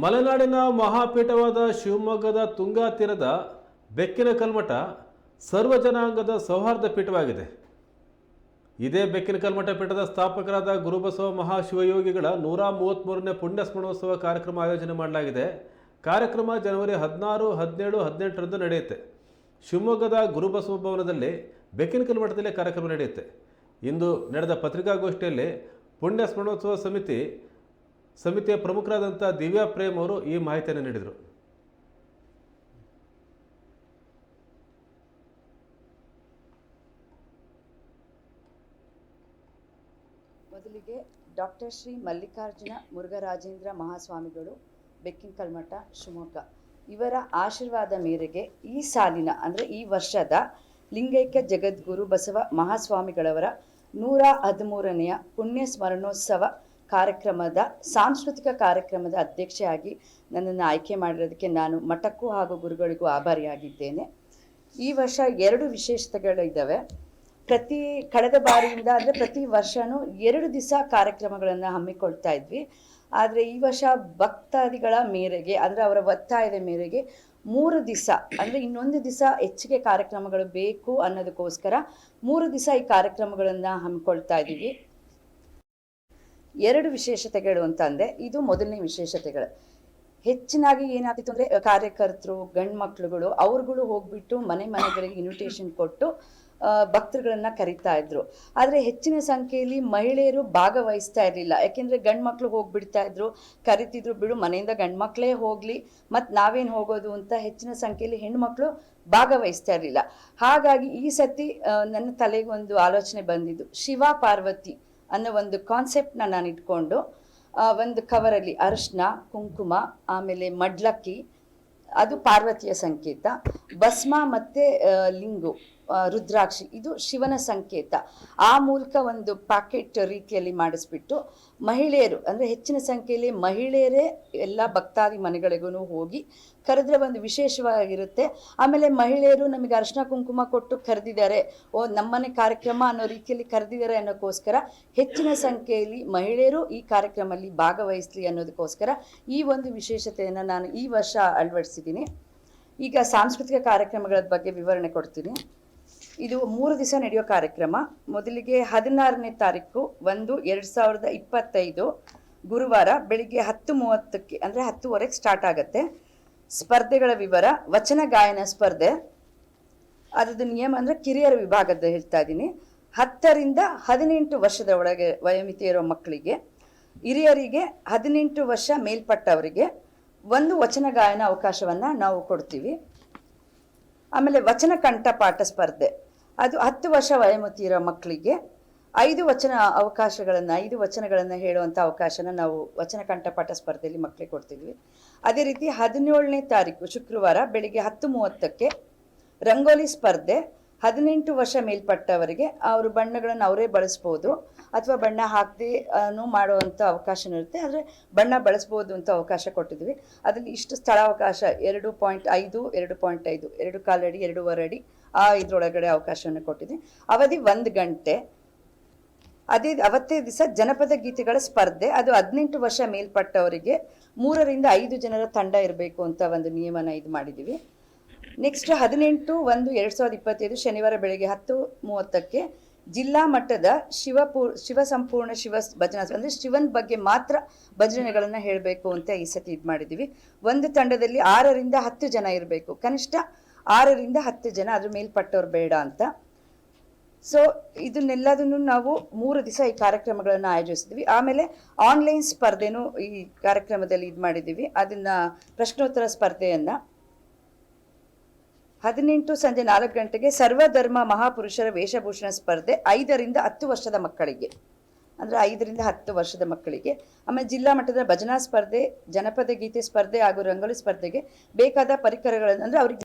ಮಲೆನಾಡಿನ ಮಹಾಪೀಠವಾದ ಶಿವಮೊಗ್ಗದ ತುಂಗಾ ತೀರದ ಬೆಕ್ಕಿನ ಕಲ್ಮಠ ಸರ್ವ ಜನಾಂಗದ ಸೌಹಾರ್ದ ಪೀಠವಾಗಿದೆ. ಇದೇ ಬೆಕ್ಕಿನ ಕಲ್ಮಠ ಪೀಠದ ಸ್ಥಾಪಕರಾದ ಗುರುಬಸವ ಮಹಾಶಿವಯೋಗಿಗಳ ನೂರ ಮೂವತ್ತ್ಮೂರನೇ ಪುಣ್ಯ ಸ್ಮರಣೋತ್ಸವ ಕಾರ್ಯಕ್ರಮ ಆಯೋಜನೆ ಮಾಡಲಾಗಿದೆ. ಕಾರ್ಯಕ್ರಮ ಜನವರಿ ಹದಿನಾರು, ಹದಿನೇಳು, ಹದಿನೆಂಟರಂದು ನಡೆಯುತ್ತೆ. ಶಿವಮೊಗ್ಗದ ಗುರುಬಸವ ಭವನದಲ್ಲಿ ಬೆಕ್ಕಿನ ಕಲ್ಮಠದಲ್ಲಿ ಕಾರ್ಯಕ್ರಮ ನಡೆಯುತ್ತೆ. ಇಂದು ನಡೆದ ಪತ್ರಿಕಾಗೋಷ್ಠಿಯಲ್ಲಿ ಪುಣ್ಯ ಸ್ಮರಣೋತ್ಸವ ಸಮಿತಿ ಸಮಿತಿಯ ಪ್ರಮುಖರಾದಂಥ ದಿವ್ಯಾ ಪ್ರೇಮ್ ಅವರು ಈ ಮಾಹಿತಿಯನ್ನು ನೀಡಿದರು. ಮೊದಲಿಗೆ ಡಾಕ್ಟರ್ ಶ್ರೀ ಮಲ್ಲಿಕಾರ್ಜುನ ಮುರುಘರಾಜೇಂದ್ರ ಮಹಾಸ್ವಾಮಿಗಳು ಬೆಕ್ಕಿನಕಲ್ಮಠ ಶಿವಮೊಗ್ಗ. ಇವರ ಆಶೀರ್ವಾದ ಮೇರೆಗೆ ಈ ಸಾಲಿನ, ಅಂದರೆ ಈ ವರ್ಷದ ಲಿಂಗೈಕ್ಯ ಜಗದ್ಗುರು ಬಸವ ಮಹಾಸ್ವಾಮಿಗಳವರ ನೂರ ಹದಿಮೂರನೆಯ ಪುಣ್ಯ ಸ್ಮರಣೋತ್ಸವ ಕಾರ್ಯಕ್ರಮದ, ಸಾಂಸ್ಕೃತಿಕ ಕಾರ್ಯಕ್ರಮದ ಅಧ್ಯಕ್ಷೆಯಾಗಿ ನನ್ನನ್ನು ಆಯ್ಕೆ ಮಾಡಿರೋದಕ್ಕೆ ನಾನು ಮಠಕ್ಕೂ ಹಾಗೂ ಗುರುಗಳಿಗೂ ಆಭಾರಿಯಾಗಿದ್ದೇನೆ. ಈ ವರ್ಷ ಎರಡು ವಿಶೇಷತೆಗಳಿದ್ದಾವೆ ಪ್ರತಿ, ಕಳೆದ ಬಾರಿಯಿಂದ ಅಂದರೆ ಪ್ರತಿ ವರ್ಷನೂ ಎರಡು ದಿವಸ ಕಾರ್ಯಕ್ರಮಗಳನ್ನು ಹಮ್ಮಿಕೊಳ್ತಾ ಇದ್ವಿ. ಆದರೆ ಈ ವರ್ಷ ಭಕ್ತಾದಿಗಳ ಮೇರೆಗೆ, ಅಂದರೆ ಅವರ ಒತ್ತಾಯದ ಮೇರೆಗೆ ಮೂರು ದಿವಸ, ಅಂದರೆ ಇನ್ನೊಂದು ದಿವಸ ಹೆಚ್ಚಿಗೆ ಕಾರ್ಯಕ್ರಮಗಳು ಬೇಕು ಅನ್ನೋದಕ್ಕೋಸ್ಕರ ಮೂರು ದಿವಸ ಈ ಕಾರ್ಯಕ್ರಮಗಳನ್ನು ಹಮ್ಮಿಕೊಳ್ತಾ ಇದ್ದೀವಿ. ಎರಡು ವಿಶೇಷತೆಗಳು ಅಂತ ಅಂತಂದೆ ಇದು ಮೊದಲನೇ ವಿಶೇಷತೆಗಳು. ಹೆಚ್ಚಿನಾಗಿ ಏನಾಗ್ತಿತ್ತು ಅಂದರೆ, ಕಾರ್ಯಕರ್ತರು, ಗಂಡು ಮಕ್ಳುಗಳು, ಅವ್ರುಗಳು ಹೋಗ್ಬಿಟ್ಟು ಮನೆ ಮನೆಗಳಿಗೆ ಇನ್ವಿಟೇಷನ್ ಕೊಟ್ಟು ಭಕ್ತರುಗಳನ್ನು ಕರಿತಾ ಇದ್ರು. ಆದರೆ ಹೆಚ್ಚಿನ ಸಂಖ್ಯೆಯಲ್ಲಿ ಮಹಿಳೆಯರು ಭಾಗವಹಿಸ್ತಾ ಇರಲಿಲ್ಲ. ಯಾಕೆಂದರೆ ಗಂಡು ಮಕ್ಳು ಹೋಗ್ಬಿಡ್ತಾ ಇದ್ರು, ಕರಿತಿದ್ರು, ಬಿಡು, ಮನೆಯಿಂದ ಗಂಡು ಮಕ್ಕಳೇ ಹೋಗಲಿ ಮತ್ತು ನಾವೇನು ಹೋಗೋದು? ಅಂತ ಹೆಚ್ಚಿನ ಸಂಖ್ಯೆಯಲ್ಲಿ ಹೆಣ್ಮಕ್ಳು ಭಾಗವಹಿಸ್ತಾ ಇರಲಿಲ್ಲ. ಹಾಗಾಗಿ ಈ ಸತಿ ನನ್ನ ತಲೆಗೆ ಒಂದು ಆಲೋಚನೆ ಬಂದಿದ್ದು, ಶಿವ ಪಾರ್ವತಿ. ಅನ್ನೋ ಒಂದು ಕಾನ್ಸೆಪ್ಟ್ನ ನಾನು ಇಟ್ಕೊಂಡು ಒಂದು ಕವರಲ್ಲಿ ಅರಿಶಿನ, ಕುಂಕುಮ, ಆಮೇಲೆ ಮಡ್ಲಕ್ಕಿ, ಅದು ಪಾರ್ವತಿಯ ಸಂಕೇತ. ಭಸ್ಮ ಮತ್ತು ಲಿಂಗು. ರುದ್ರಾಕ್ಷಿ. ಇದು ಶಿವನ ಸಂಕೇತ. ಆ ಮೂಲಕ ಒಂದು ಪ್ಯಾಕೆಟ್ ರೀತಿಯಲ್ಲಿ ಮಾಡಿಸ್ಬಿಟ್ಟು ಮಹಿಳೆಯರು, ಅಂದರೆ ಹೆಚ್ಚಿನ ಸಂಖ್ಯೆಯಲ್ಲಿ ಮಹಿಳೆಯರೇ ಎಲ್ಲ ಭಕ್ತಾದಿ ಮನೆಗಳಿಗೂ ಹೋಗಿ ಕರೆದ್ರೆ ಒಂದು ವಿಶೇಷವಾಗಿರುತ್ತೆ. ಆಮೇಲೆ ಮಹಿಳೆಯರು ನಮಗೆ ಅರ್ಶನ ಕುಂಕುಮ ಕೊಟ್ಟು ಕರೆದಿದ್ದಾರೆ. ಓ, ನಮ್ಮನೆ ಕಾರ್ಯಕ್ರಮ ಅನ್ನೋ ರೀತಿಯಲ್ಲಿ ಕರೆದಿದ್ದಾರೆ ಅನ್ನೋಕ್ಕೋಸ್ಕರ ಹೆಚ್ಚಿನ ಸಂಖ್ಯೆಯಲ್ಲಿ ಮಹಿಳೆಯರು ಈ ಕಾರ್ಯಕ್ರಮದಲ್ಲಿ ಭಾಗವಹಿಸಲಿ ಅನ್ನೋದಕ್ಕೋಸ್ಕರ ಈ ಒಂದು ವಿಶೇಷತೆಯನ್ನು ನಾನು ಈ ವರ್ಷ ಅಳವಡಿಸಿದ್ದೀನಿ. ಈಗ ಸಾಂಸ್ಕೃತಿಕ ಕಾರ್ಯಕ್ರಮಗಳ ಬಗ್ಗೆ ವಿವರಣೆ ಕೊಡ್ತೀನಿ. ಇದು ಮೂರು ದಿವಸ ನಡೆಯೋ ಕಾರ್ಯಕ್ರಮ. ಮೊದಲಿಗೆ ಹದಿನಾರನೇ ತಾರೀಕು ಒಂದು ಎರಡು ಸಾವಿರದ ಇಪ್ಪತ್ತೈದು ಗುರುವಾರ ಬೆಳಿಗ್ಗೆ ಹತ್ತು ಮೂವತ್ತಕ್ಕೆ, ಅಂದರೆ ಹತ್ತುವರೆಗೆ ಸ್ಟಾರ್ಟ್ ಆಗುತ್ತೆ. ಸ್ಪರ್ಧೆಗಳ ವಿವರ, ವಚನ ಗಾಯನ ಸ್ಪರ್ಧೆ. ಅದರದ್ದು ನಿಯಮ ಅಂದರೆ ಕಿರಿಯರ ವಿಭಾಗದ ಹೇಳ್ತಾ ಇದ್ದೀನಿ. ಹತ್ತರಿಂದ ಹದಿನೆಂಟು ವರ್ಷದ ಒಳಗೆ ವಯೋಮಿತಿ ಇರೋ ಮಕ್ಕಳಿಗೆ, ಹಿರಿಯರಿಗೆ ಹದಿನೆಂಟು ವರ್ಷ ಮೇಲ್ಪಟ್ಟವರಿಗೆ ಒಂದು ವಚನ ಗಾಯನ ಅವಕಾಶವನ್ನು ನಾವು ಕೊಡ್ತೀವಿ. ಆಮೇಲೆ ವಚನ ಕಂಠಪಾಠ ಸ್ಪರ್ಧೆ. ಅದು ಹತ್ತು ವರ್ಷ ವಯೋಮಿತಿ ಇರೋ ಮಕ್ಕಳಿಗೆ ಐದು ವಚನ ಅವಕಾಶಗಳನ್ನು, ಐದು ವಚನಗಳನ್ನು ಹೇಳುವಂಥ ಅವಕಾಶನ ನಾವು ವಚನ ಕಂಠಪಾಠ ಸ್ಪರ್ಧೆಯಲ್ಲಿ ಮಕ್ಕಳಿಗೆ ಕೊಡ್ತಿದ್ವಿ. ಅದೇ ರೀತಿ ಹದಿನೇಳನೇ ತಾರೀಕು ಶುಕ್ರವಾರ ಬೆಳಿಗ್ಗೆ ಹತ್ತು ಮೂವತ್ತಕ್ಕೆ ರಂಗೋಲಿ ಸ್ಪರ್ಧೆ ಹದಿನೆಂಟು ವರ್ಷ ಮೇಲ್ಪಟ್ಟವರಿಗೆ ಅವರು ಬಣ್ಣಗಳನ್ನು ಅವರೇ ಬಳಸ್ಬೋದು. ಅಥವಾ ಬಣ್ಣ ಹಾಕದೆ ಮಾಡುವಂಥ ಅವಕಾಶ ಇರುತ್ತೆ. ಆದರೆ ಬಣ್ಣ ಬಳಸ್ಬೋದು ಅಂತ ಅವಕಾಶ ಕೊಟ್ಟಿದ್ವಿ. ಅದರಲ್ಲಿ ಇಷ್ಟು ಸ್ಥಳಾವಕಾಶ ಎರಡು ಪಾಯಿಂಟ್ ಐದು, ಎರಡು ಪಾಯಿಂಟ್ ಐದು, ಎರಡು ಕಾಲಡಿ, ಎರಡೂವರೆ ಅಡಿ, ಆ ಇದ್ರೊಳಗಡೆ ಅವಕಾಶವನ್ನು ಕೊಟ್ಟಿದ್ವಿ. ಅವಧಿ ಒಂದು ಗಂಟೆ. ಅದೇ, ಅವತ್ತೇ ದಿವಸ ಜನಪದ ಗೀತೆಗಳ ಸ್ಪರ್ಧೆ. ಅದು ಹದಿನೆಂಟು ವರ್ಷ ಮೇಲ್ಪಟ್ಟವರಿಗೆ ಮೂರರಿಂದ ಐದು ಜನರ ತಂಡ ಇರಬೇಕು ಅಂತ ಒಂದು ನಿಯಮನ ಇದು ಮಾಡಿದ್ದೀವಿ ನೆಕ್ಸ್ಟ್ ಹದಿನೆಂಟು, ಒಂದು, ಎರಡು ಸಾವಿರದ ಇಪ್ಪತ್ತೈದು ಶನಿವಾರ ಬೆಳಗ್ಗೆ ಹತ್ತು ಮೂವತ್ತಕ್ಕೆ ಜಿಲ್ಲಾ ಮಟ್ಟದ ಶಿವಪೂ ಶಿವ ಸಂಪೂರ್ಣ ಶಿವ ಭಜನಾ ಅಂದರೆ ಶಿವನ ಬಗ್ಗೆ ಮಾತ್ರ ಭಜನೆಗಳನ್ನು ಹೇಳಬೇಕು ಅಂತ ಈ ಸತಿ ಇದು ಮಾಡಿದ್ದೀವಿ ಒಂದು ತಂಡದಲ್ಲಿ ಆರರಿಂದ ಹತ್ತು ಜನ ಇರಬೇಕು. ಕನಿಷ್ಠ ಆರರಿಂದ ಹತ್ತು ಜನ, ಅದ್ರ ಮೇಲ್ಪಟ್ಟವ್ರು ಬೇಡ ಅಂತ. ಸೊ ಇದನ್ನೆಲ್ಲದನ್ನು ನಾವು ಮೂರು ದಿವಸ ಈ ಕಾರ್ಯಕ್ರಮಗಳನ್ನು ಆಯೋಜಿಸಿದ್ವಿ. ಆಮೇಲೆ ಆನ್ಲೈನ್ ಸ್ಪರ್ಧೆನೂ ಈ ಕಾರ್ಯಕ್ರಮದಲ್ಲಿ ಇದು ಮಾಡಿದ್ದೀವಿ ಅದನ್ನು ಪ್ರಶ್ನೋತ್ತರ ಸ್ಪರ್ಧೆಯನ್ನ ಹದಿನೆಂಟು ಸಂಜೆ ನಾಲ್ಕು ಗಂಟೆಗೆ ಸರ್ವಧರ್ಮ ಮಹಾಪುರುಷರ ವೇಷಭೂಷಣ ಸ್ಪರ್ಧೆ ಐದರಿಂದ ಹತ್ತು ವರ್ಷದ ಮಕ್ಕಳಿಗೆ. ಅಂದರೆ ಐದರಿಂದ ಹತ್ತು ವರ್ಷದ ಮಕ್ಕಳಿಗೆ. ಆಮೇಲೆ ಜಿಲ್ಲಾ ಮಟ್ಟದ ಭಜನಾ ಸ್ಪರ್ಧೆ, ಜನಪದ ಗೀತೆ ಸ್ಪರ್ಧೆ ಹಾಗೂ ರಂಗೋಲಿ ಸ್ಪರ್ಧೆಗೆ ಬೇಕಾದ ಪರಿಕರಗಳನ್ನು ಅಂದರೆ ಅವ್ರಿಗೆ